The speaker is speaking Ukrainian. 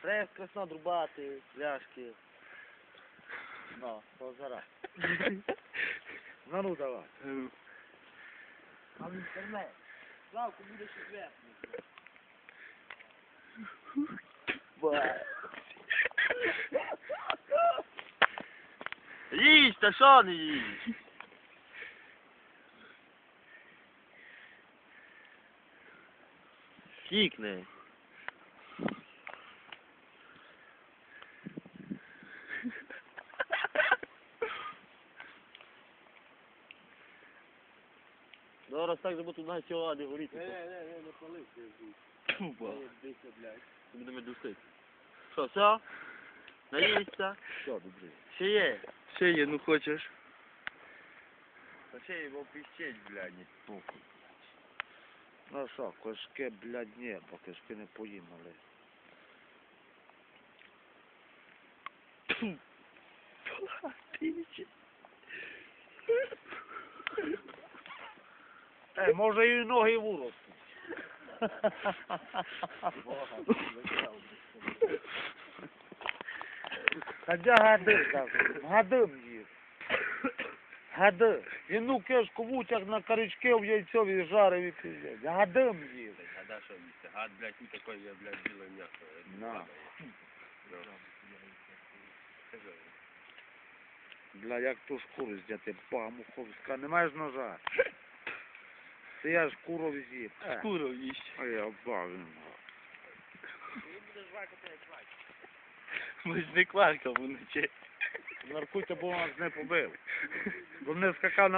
Треба красно друбати, пляшки. Ну, то зараз. Ну, ну, давай. А в інтернет. Славку буде четвертий. Їсть, та що не їсть? Кікне. Зараз так, щоб тут навіть цього не горіти. Не, не, не, не пали. Тупо. Дивися, блядь. Будемо душити. Що, все? Наїсться? Все, добре. Ще є? Ще є, ну хочеш. Та ще його піщить, блядь, не похуй. Ну що, кошки, блядь, ні, бо кишки не поїм, але. Е, може і ноги вуростуть. Та де гади, кажу, гадим їх. Гади. І ну кишку вутяг на корички в яйцові жарив і піздець. Гадим їх. А що? Гад, блядь, тут такое, я, блядь, біле м'ясо. На. Бля, як ту шкуру зняти, бамуховська, не маєш ножа. Ти я шкуру з'їв. Е, Шкуру їсть. А я бавим. Ми ж не кварка вночі. Наркуйте, бо вас не побив. Бо не скакав на